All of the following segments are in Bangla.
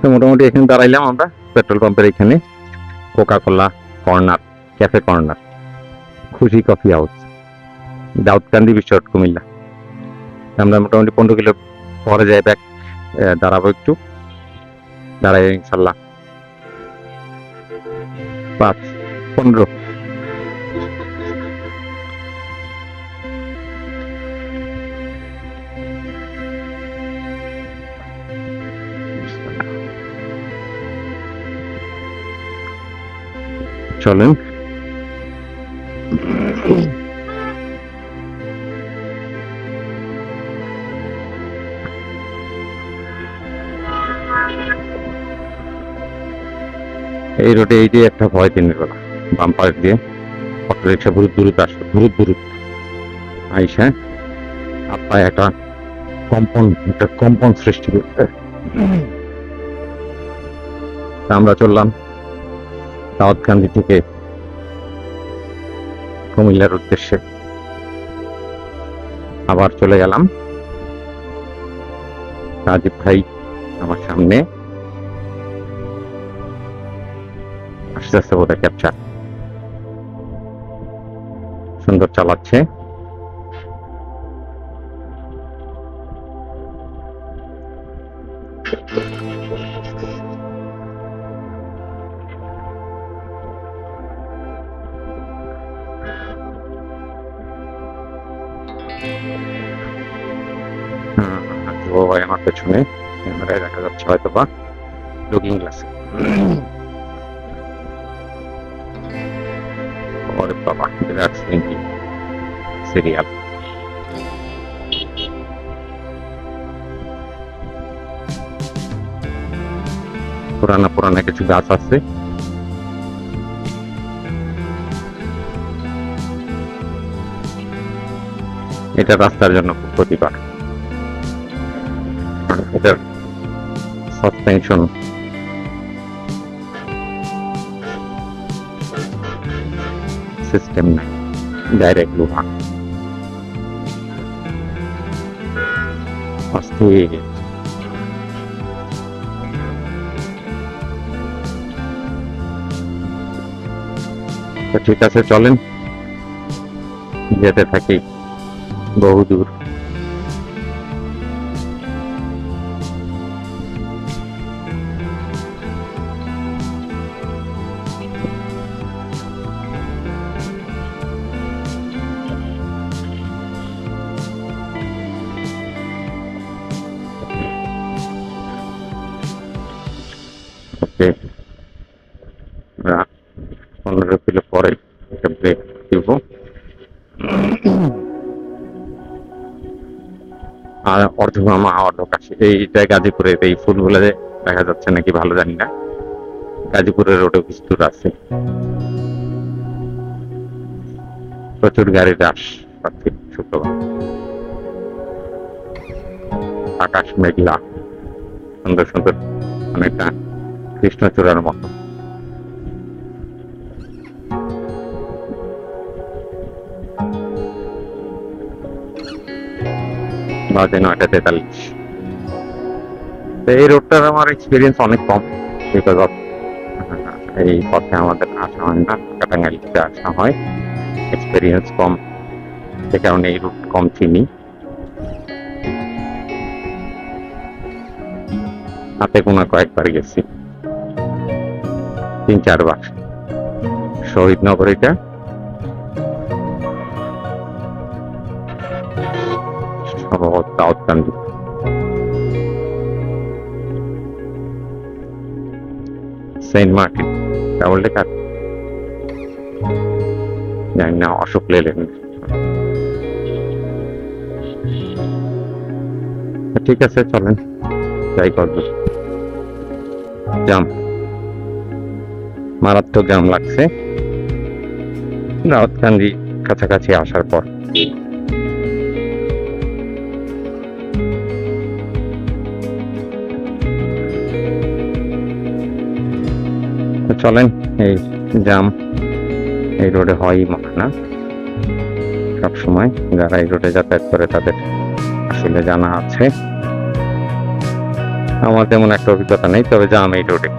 তো মোটামুটি এখানে দাঁড়াইলাম আমরা, পেট্রোল পাম্পের এখানে। Coca Cola corner cafe corner খুশি কফি হাউস দাউদকান্দি বিশ্বট কুমিল্লা। আমরা মোটামুটি পনেরো কিলো পরে যাই ব্যাক দাঁড়াবো একটু। দাঁড়াই ইনশাল্লাহ। পাঁচ, পনেরো। চলেন। এই রোডে এই যে একটা ভয় দিনের বেলা বাম্পার দিয়ে অটো রিক্সা ভুরুত ভুরুত আসবে ভুরুত ভুরুত আইসা আপনার একটা কম্পন একটা কম্পন সৃষ্টি করতে আমরা চললাম। দাওয়াতকান্দি থেকে কুমিল্লার উদ্দেশ্যে আবার চলে গেলাম। রাজীব ভাই আমার সামনে। আস্তে আস্তে বোধহয় ক্যাপচার সুন্দর চালাচ্ছে। লুকিং গ্লাসে ওরে বাবা বিরাট সিরিয়াল। পুরানা পুরানা কিছু গাছ আছে। এটা রাস্তার জন্য খুব ক্ষতিকর। এটার সাসপেনশন সিস্টেম নাই ডাইরেক্ট লোহা অস্থির তো ঠিক আছে চলেন যেতে থাকি বহুদূর আর অর্ধমামা অর্ধ কাশি এইটা গাজীপুরের এই ফুলগুলো দেখা যাচ্ছে নাকি ভালো জানি না। গাজীপুরের রোডে বিস্তুর আছে। প্রচুর গাড়ি রাস পাচ্ছি শুক্রবার। আকাশ মেঘলা। সুন্দর সুন্দর অনেকটা কৃষ্ণচূড়ার মতো। বাজে নয়টা তেতাল্লিশ। তো এই রোডটার আমার এক্সপিরিয়েন্স অনেক কম বিকজ অফ এই পথে আমাদের আসা হয় না, কাটাঙ্গালিতে আসা হয়। এক্সপিরিয়েন্স কম, সে কারণে এই রুট কম চিনি। হাতে কোনো কয়েকবার গেছি। তিন, চারবার। শহীদনগর এটা সম্ভবত Daudkandi Saint Martin double decker জানি না অশোক লেলেন ঠিক আছে, চলেন, যাই করব জাম। মারাত্মক জাম লাগছে। দাউদকান্দি কাছাকাছি আসার পর। চলেন, এই জাম, এই রোডে হয়ই না সব সময় যারা এই রোডে যাতায়াত করে তাদের আসলে জানা আছে। আমার তেমন একটা অভিজ্ঞতা নেই, তবে জাম এই রোডে।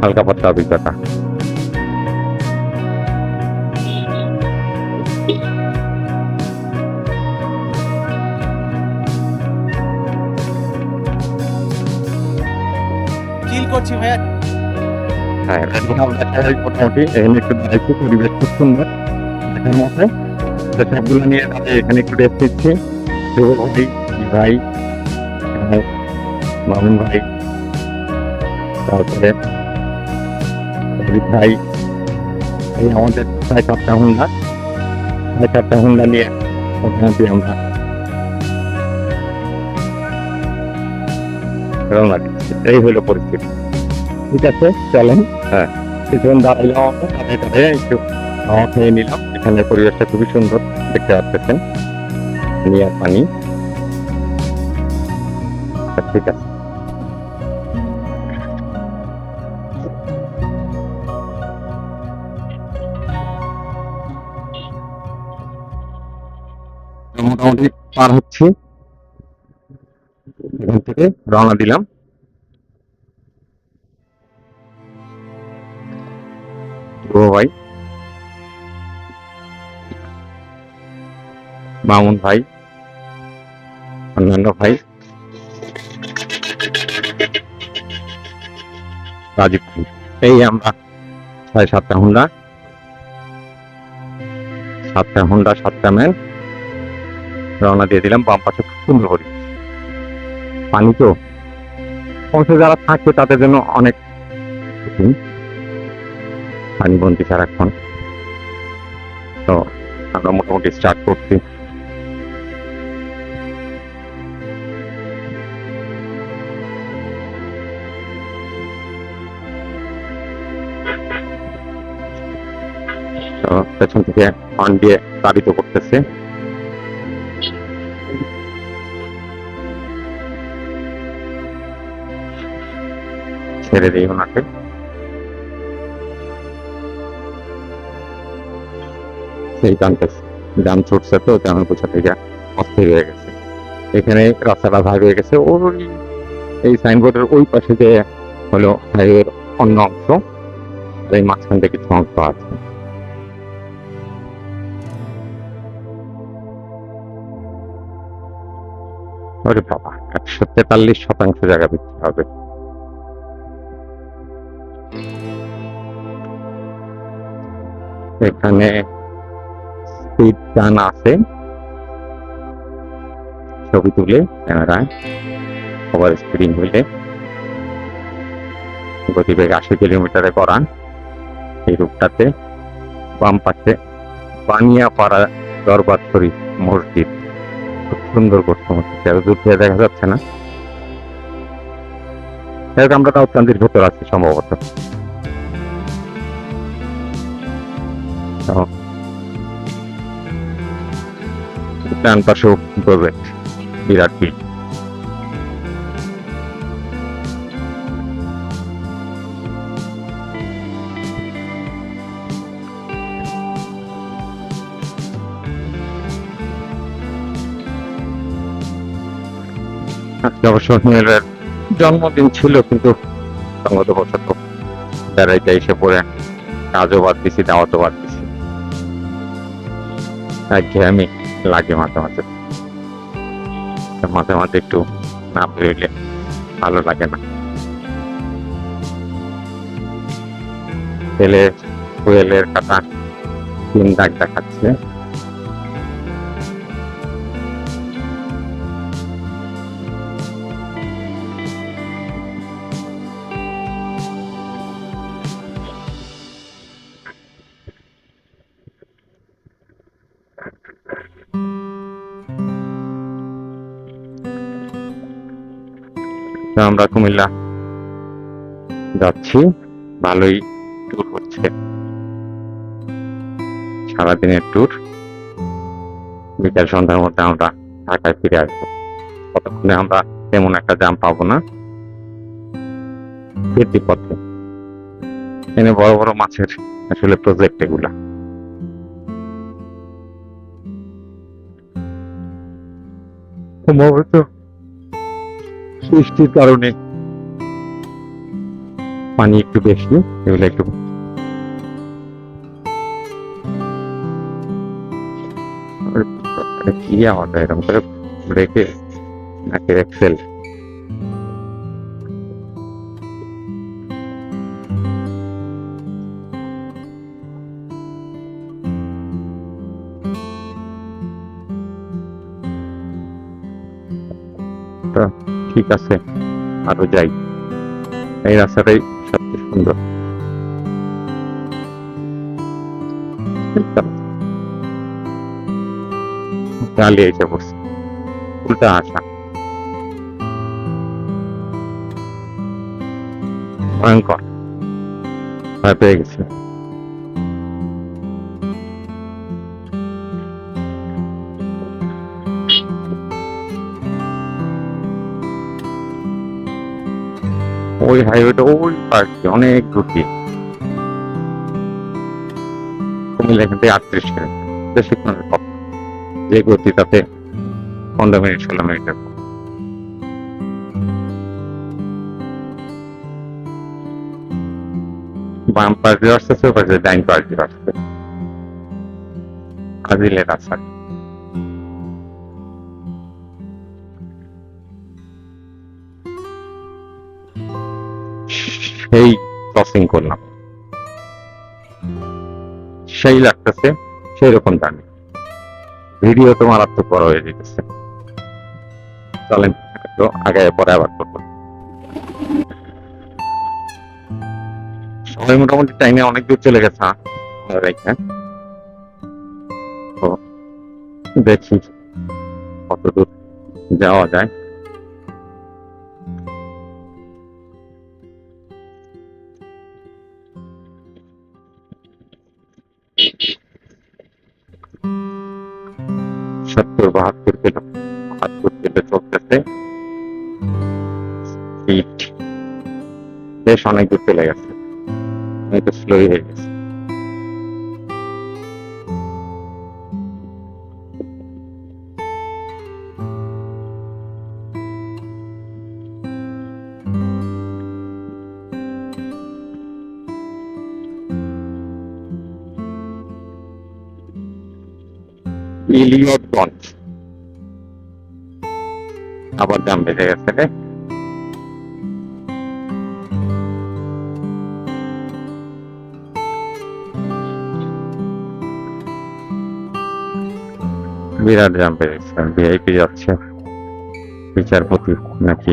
হালকা পাতলা অভিজ্ঞতা। ভাইয়া। হ্যাঁ। এখন আমরা সবাই মোটামুটি এখানে একটু দাঁড়াইছি পরিবেশ খুব সুন্দর। দেখার মতো। সবগুলো নিয়ে তাদের এখানে একটু রেস্ট নিচ্ছি। ভাই ভাই মামুন ভাই তারপরে ভাই। এই আমাদের প্রায় হুন্ডা। চারটা হুন্ডা নিয়ে মোটামুটি আমরা। রওনা দিচ্ছি এই হলো পরিস্থিতি। ঠিক আছে চলেন। হ্যাঁ। কিছুক্ষণ দাঁড়াইলাম আমরা দাঁড়িয়ে দাঁড়িয়ে একটু হাওয়া খেয়ে নিলাম। এখানে পরিবেশটা খুবই সুন্দর দেখতে পাচ্ছেন। পানি আর পানি। আচ্ছা, ঠিক আছে। মোটামুটি পার হচ্ছি। এখান থেকে রওনা দিলাম। ও ভাই মামুন ভাই, অন্যান্য ভাই, রাজীব এই আমরা ছয় সাতটা হুন্ডা। সাতটা হুন্ডা, সাতটা ম্যান। রওনা দিয়ে দিলাম বাম পাশে সুন্দর করি পানি তো? অবশ্য যারা থাকবে তাদের জন্য অনেক কঠিন পানি বন্দি সারাক্ষণ তো আমরা মোটামুটি স্টার্ট করছি। পেছন থেকে হর্ন দিয়ে তাড়িত করতেছে। ছেড়ে দিই ওনাকে। সেই টানতেছে যান ছুটছে তো তেমন বোঝা থেকে অস্থির হয়ে গেছে। এখানে রাস্তাটা ভাগ হয়ে গেছে। ওই এই সাইনবোর্ডের ওই পাশে যে হলো হাইওয়ের অন্য অংশ এই মাঝখান থেকে কিছু অংশ আছে। ওরে বাবা, একশো তেতাল্লিশ শতাংশ জায়গা বিক্রি হবে। এখানে স্পিড গান আছে, ছবি তুলে ক্যামেরায় ওভার স্ক্রিন হইলে গতিবেগ আশি কিলোমিটারে করা এই রূপটাতে বাম পাশে বানিয়াপাড়া দরবার শরীফ মসজিদ। খুব সুন্দর করছে মসজিদ এত দূর থেকে দেখা যাচ্ছে না। যাই আমরা দাউদকান্দির ভেতর আছি সম্ভবত। তো, ডান পাশেও প্রজেক্ট বিরাট বিল আজকে জন্মদিন ছিল কিন্তু সঙ্গত বছর বেড়াইতে এসে পড়ে কাজও বাদ দিছি দাওয়াতও বাদ দিছি। একঘেয়েমি। লাগে মাঝে মাঝে। মাঝে মাঝে একটু না বেরোলে ভালো লাগে না। তেলের ফুয়েলের কাটা তিন দাগ দেখাচ্ছে। আমরা কুমিল্লা যাচ্ছি। ভালোই ট্যুর হচ্ছে। সারাদিনের ট্যুর বিকাল সন্ধ্যার মধ্যে আমরা ঢাকায় ফিরে আসব। ততক্ষণে আমরা তেমন একটা জাম পাবো না। ফিরতি পথে। এনে বড় বড় মাছের আসলে প্রজেক্ট এগুলা। সম্ভবত বৃষ্টির কারণে। পানি একটু বেশি এগুলো একটু কি আমাদের এরকম করে রেখে নাকি এক্সেল ঠিক আছে, আরও যাই। এই রাস্তাটাই সবচেয়ে সুন্দর। গালি এসে উল্টা আসা। ভয়ঙ্কর। ভয় পেয়ে গেছে। ওই হাইওয়েটা ওই পার্কে অনেক গতি কুমিল্লা এখান থেকে আটত্রিশ কিলোমিটার। যে গতি তাতে পনেরো মিনিট ষোলো বাম পাশ দিয়ে আসতেছে ডাইন পাশ দিয়ে আসছে আজিলে রাস্তা সেই ক্রসিং করলাম। সেই লাগতেছে সেই রকম জানি ভিডিও তো মারাত্মক বড় হয়ে যেতেছে। চলেন, একটু আগে পরে আবার করব। সবাই মোটামুটি টাইমে অনেক দূর চলে গেছে হ্যাঁ? তো দেখি কত দূর যাওয়া যায়। বাহাত্তর কিলো বাহাত্তর কিলো চলতেছে। স্পিড বেশ অনেক দূর চলে গেছে। অনেক স্লো হয়ে গেছে। আবার দাম বেড়ে গেছে রে। বিরাট গেছে ভিআইপি যাচ্ছে। বিচারপতি নাকি?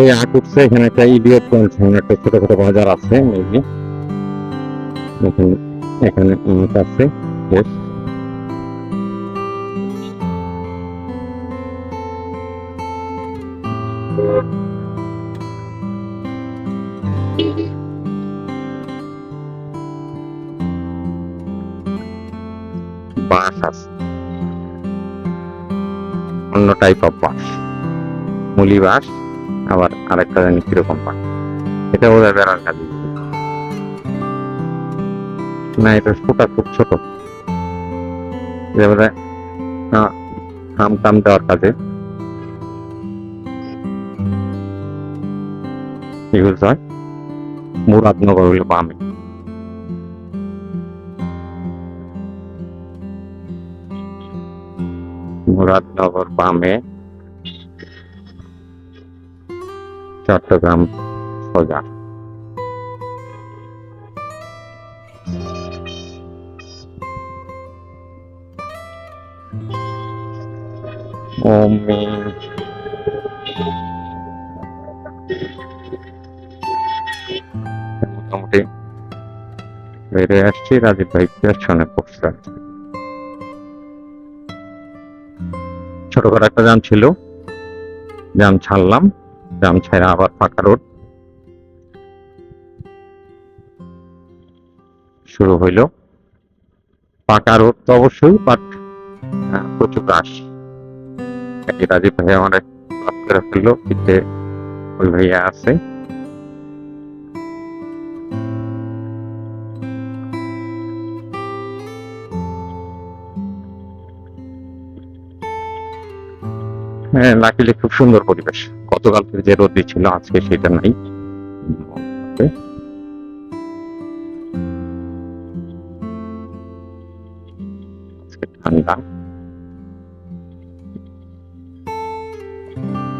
সেই আট উঠছে। এখানে একটা ইডিয়টগঞ্জ নামে একটা ছোটখাটো বাজার আছে এখানে এখানে অনেক আছে, বেশ। বাস আছে। অন্য টাইপ অফ বাস মুলি বাস আবার আরেকটা জানি কীরকম বাস এটা বোধহয় বেড়ার কাজে না এটা ছোটা খুব ছোট। আহ, হাম টাম দেওয়ার কাজে। ইউজ হয় হইল মুরাদনগর বামে চট্টগ্রাম সোজা। ওমে মোটামুটি বেড়ে আসছি, রাজীব ভাই পেছনে পড়ছে। ছোটখাটো একটা জাম ছিল জাম ছাড়লাম। জাম ছাড়া আবার ফাঁকা রোড। শুরু হইল। পাকা রোড তো অবশ্যই বাট প্রচুর রাশ রাজীব ভাইয়া আমার করে ফেলল পিঠে ওই ভাইয়া আছে। লাকিলি খুব সুন্দর পরিবেশ। গতকালকে যে রোদ ছিল, আজকে সেটা নাই। ঠান্ডা।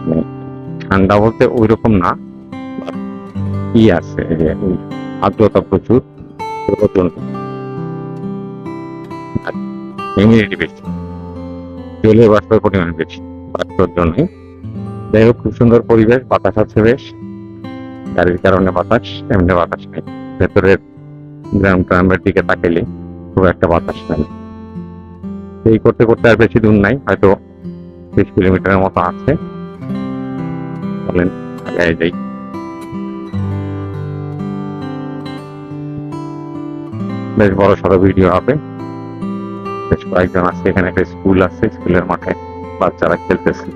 মানে ঠান্ডা বলতে ওই রকম না। ই আছে আর্দ্রতা প্রচুর ইমিউনিটি বেশি। জলীয় বাষ্পের পরিমাণ বেশি। বাষ্পের জন্যই যাই হোক, খুব সুন্দর পরিবেশ, বাতাস আছে বেশ। গাড়ির কারণে বাতাস এমনি বাতাস নেই। ভেতরের গ্রাম গ্রামের দিকে তাকাইলে খুব একটা বাতাস নেই। এই করতে করতে আর বেশি দূর নাই, হয়তো বিশ কিলোমিটারের মতো আছে। বলেন আগে যাই। বেশ বড় সড়ো ভিডিও হবে। বেশ কয়েকজন আছে, এখানে একটা স্কুল আছে, স্কুলের মাঠে বাচ্চারা খেলতেছে।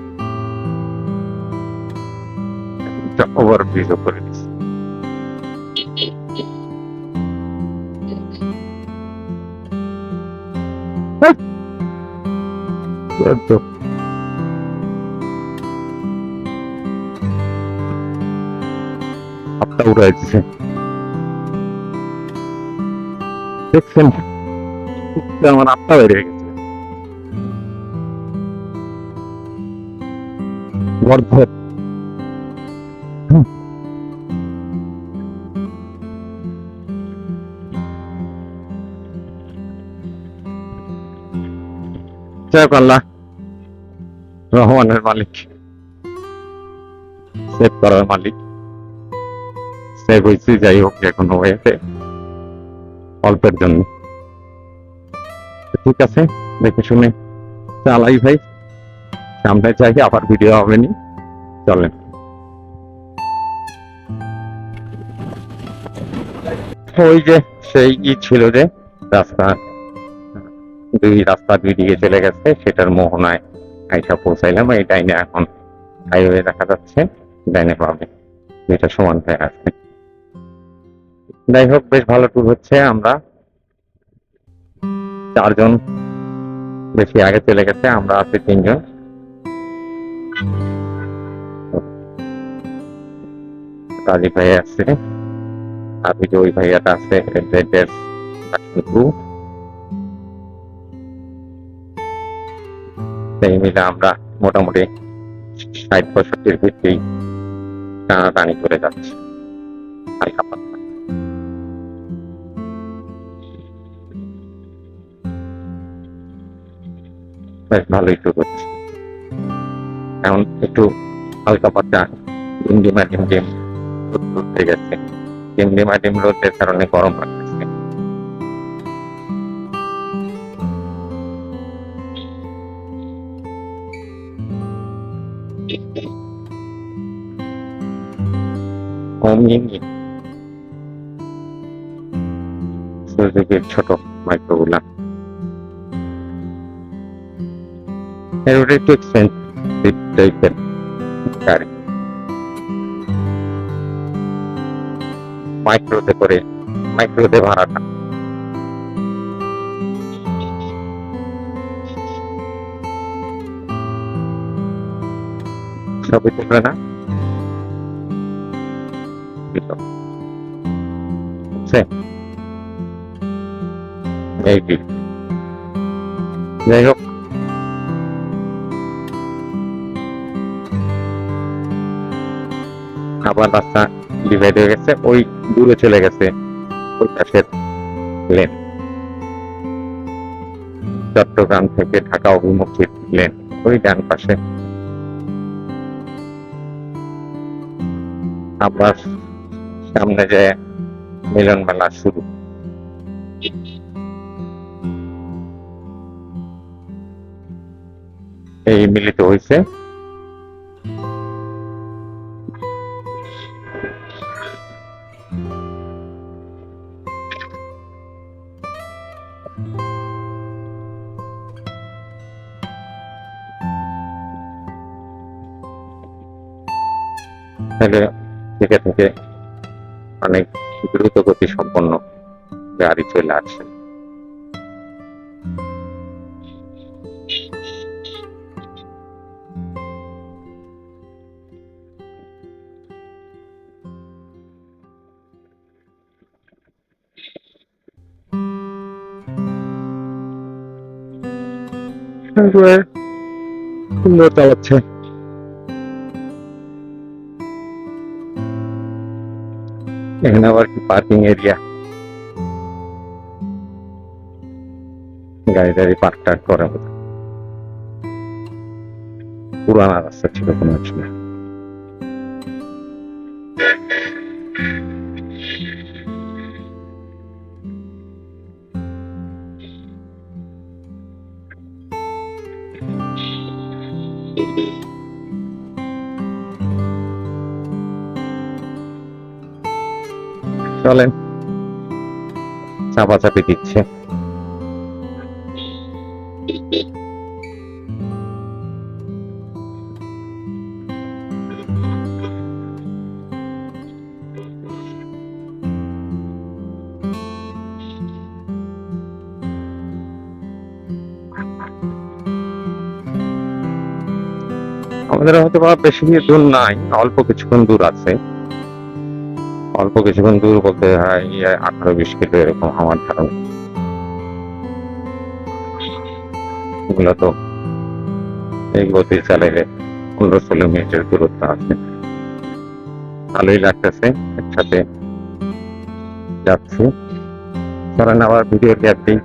ওভার ব্রিজও করে দিচ্ছে। উড়াই দিছে। দেখছেন? আমার বেরিয়ে গেছে। গর্ধের যাই আল্লাহ, রহমানের মালিক। সেভ করার মালিক। সেভ হয়েছি, যাই হোক যে ওয়েতে অল্পের জন্য। ঠিক আছে, দেখে শুনে চালাই ভাই। সামনে চাই আবার ভিডিও হবে নি। চলেন। ওই যে, সেই ই ছিল যে, রাস্তা, দুই রাস্তা দুই দিকে চলে গেছে, সেটার মোহনায় আইসা পৌঁছাইলাম, এই ডাইনে এখন হাইওয়ে দেখা যাচ্ছে, ডাইনে পাবে। যেটা সমান হয়ে আছে। যাই হোক বেশ ভালো ট্যুর হচ্ছে আমরা। চারজন বেশি আগে চলে গেছে, আমরা আছি তিনজন। রাজীব ভাই আছে ওই যে ওই ভাইয়াটা আছে সেই মিলে আমরা মোটামুটি ষাট পঁয়ষট্টির ভিত্তি টানাটানি করে যাচ্ছি। বেশ, ভালোই টুর হচ্ছে। এখন একটু হালকা পাতলা ডিমডিমা ডিমডিম রোদ উঠে গেছে। ডিমডিমা ডিম রোদের কারণে গরম লাগতেছে। ছোট মাইক্রোগুলা এর একটু টাইপের গাড়ি মাইক্রোতে করে মাইক্রোতে ভাড়াটা। সবই তুলবে না এই যাই হোক। আবার রাস্তা ডিভাইড হয়ে গেছে, ওই দূরে চলে গেছে, ওই পাশের লেন চট্টগ্রাম থেকে ঢাকা অভিমুখী লেন ওই ডান পাশে। আবার সামনে যে মিলন মেলা শুরু। এই মিলিত হয়েছে। তাহলে থেকে থেকে অনেক দ্রুত গতি সম্পন্ন গাড়ি চলে আসছে তারপরে সুন্দর চালাচ্ছে। এখানে আবার কি পার্কিং এরিয়া গাড়ি গাড়ি পার্ক টার্ক করা পুরানা রাস্তা ছিল কোনো না। চলেন। চাপাচাপি দিচ্ছে। আমাদের হয়তো বা বেশি দূর নাই অল্প কিছুক্ষণ দূর আছে। অল্প কিছুক্ষণ দূর বলতে হয় আঠারো বিশ কিলো এরকম আমার ধারণা। এগুলো তো এই গতি চালাইলে পনেরো ষোলো মিনিটের দূরত্ব আছে। ভালোই লাগতেছে, একসাথে যাচ্ছি। কারণ আবার ভিডিও গ্যাপ দিই।